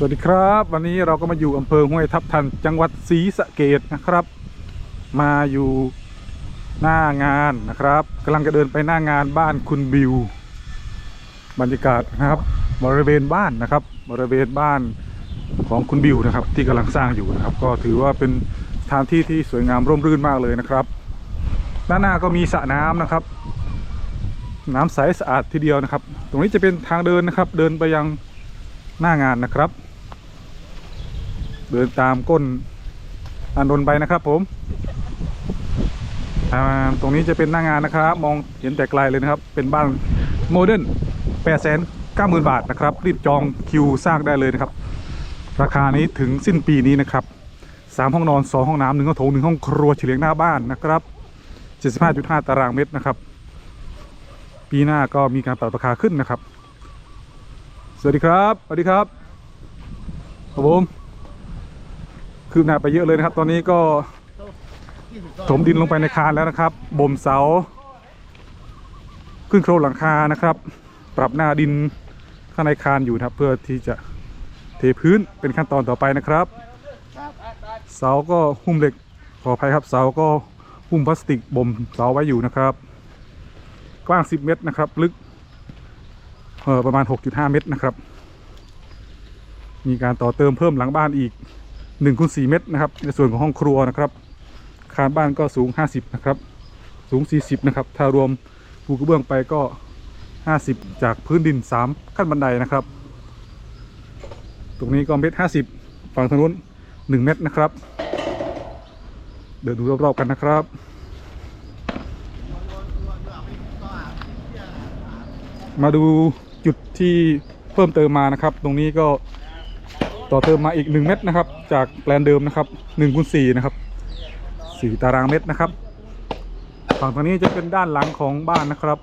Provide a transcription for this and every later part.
สวัสดีครับ วันนี้เราก็มาอยู่อำเภอห้วยทับทันจังหวัดศรีสะเกดนะครับ มาอยู่หน้างานนะครับกำลังจะเดินไปหน้างานบ้านคุณบิว บรรยากาศนะครับ บริเวณบ้านนะครับ บริเวณบ้านของคุณบิวนะครับ ที่กำลังสร้างอยู่นะครับ ก็ถือว่าเป็นสถานที่ที่สวยงามร่มรื่นมากเลยนะครับ ด้านหน้าก็มีสระน้ำนะครับ น้ำใสสะอาดทีเดียวนะครับ ตรงนี้จะเป็นทางเดินนะครับ เดินไปยังหน้างานนะครับ เดินตามก้นอันดนไปนะครับ ผมตรงนี้จะเป็นหน้างานนะครับ มองเห็นแต่ไกลเลยนะครับ เป็นบ้านโมเดิร์นแปดแสนเก้าหมื่นบาทนะครับ รีบจองคิวสร้างได้เลยนะครับ ราคานี้ถึงสิ้นปีนี้นะครับสามห้องนอนสองห้องน้ำหนึ่งห้องโถงหนึ่งห้องครัวเฉลียงหน้าบ้านนะครับเจ็ดสิบห้าจุดห้าตารางเมตรนะครับ ปีหน้าก็มีการปรับราคาขึ้นนะครับ สวัสดีครับ สวัสดีครับครับผม คืบหน้าไปเยอะเลยนะครับ ตอนนี้ก็ถมดินลงไปในคานแล้วนะครับ บ่มเสา ขึ้นโครงหลังคานะครับ ปรับหน้าดินข้างในคานอยู่นะครับ เพื่อที่จะเทพื้นเป็นขั้นตอนต่อไปนะครับ เสาก็หุ้มเหล็กขออภัยครับเสาก็หุ้มพลาสติกบ่มเสาไว้อยู่นะครับ กว้าง 10 เมตรนะครับ ลึกประมาณ 6.5 เมตรนะครับ มีการต่อเติมเพิ่มหลังบ้านอีก 1คูณ4เมตรนะครับ ในส่วนของห้องครัวนะครับคานบ้านก็สูง 50 นะครับ สูง 40 นะครับ ถ้ารวมปูกระเบื้องไปก็ 50 จากพื้นดิน 3 ขั้นบันไดนะครับ ตรงนี้ก็เมตร 50 ฝั่งทางนู้น 1 เมตรนะครับ เดินดูรอบๆกันนะครับมาดูจุดที่เพิ่มเติมมานะครับ ตรงนี้ก็ ต่อเติมมาอีก 1 เมตรนะครับ จากแปลนเดิมนะครับ1คูณ4นะครับ4ตารางเมตรนะครับฝั่งตรงนี้จะเป็นด้านหลังของบ้านนะครับ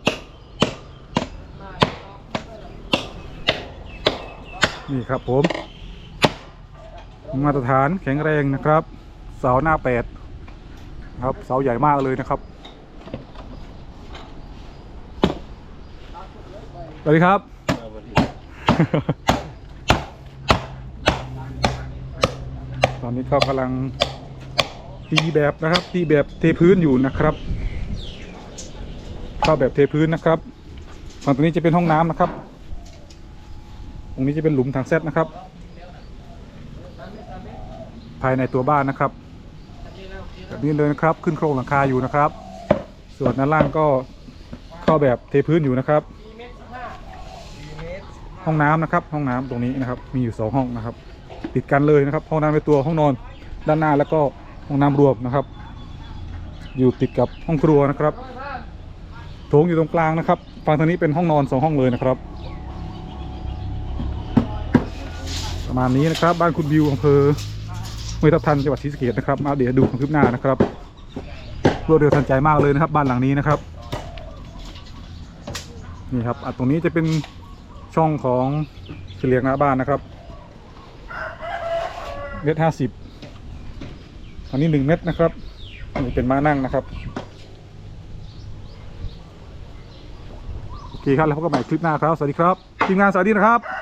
นี่ครับผม มาตรฐานแข็งแรงนะครับ เสาหน้าแปดครับเสาใหญ่มากเลยนะครับสวัสดีครับ ตอนนี้ก็กำลังตีแบบนะครับ ตีแบบเทพื้นอยู่นะครับเข้าแบบเทพื้นนะครับฝั่งตรงนี้จะเป็นห้องน้ำนะครับ ตรงนี้จะเป็นหลุมทางเซตนะครับ ภายในตัวบ้านนะครับ แบบนี้เลยนะครับ ขึ้นโครงหลังคาอยู่นะครับ ส่วนด้านล่างก็เข้าแบบเทพื้นอยู่นะครับ ห้องน้ำนะครับ ห้องน้ำตรงนี้นะครับ มีอยู่สองห้องนะครับ ติดกันเลยนะครับ ห้องน้ำในตัวห้องนอนด้านหน้าแล้วก็ห้องน้ำรวมนะครับ อยู่ติดกับห้องครัวนะครับโถงอยู่ตรงกลางนะครับฝั่งทางนี้เป็นห้องนอนสองห้องเลยนะครับ ประมาณนี้นะครับ บ้านคุณบิวอำเภอห้วยทับทันจังหวัดศรีสะเกษนะครับมาเดี๋ยวดูความคืบหน้านะครับรวดเร็วทันใจมากเลยนะครับ บ้านหลังนี้นะครับนี่ครับอตรงนี้จะเป็นช่องของเฉลียงหน้าบ้านนะครับ เมตรห้าสิบอันนี้หนึ่งเมตรนะครับนี่เป็นม้านั่งนะครับโอเคครับแล้วพบกันใหม่คลิปหน้าครับ สวัสดีครับทีมงานสวัสดีนะครับ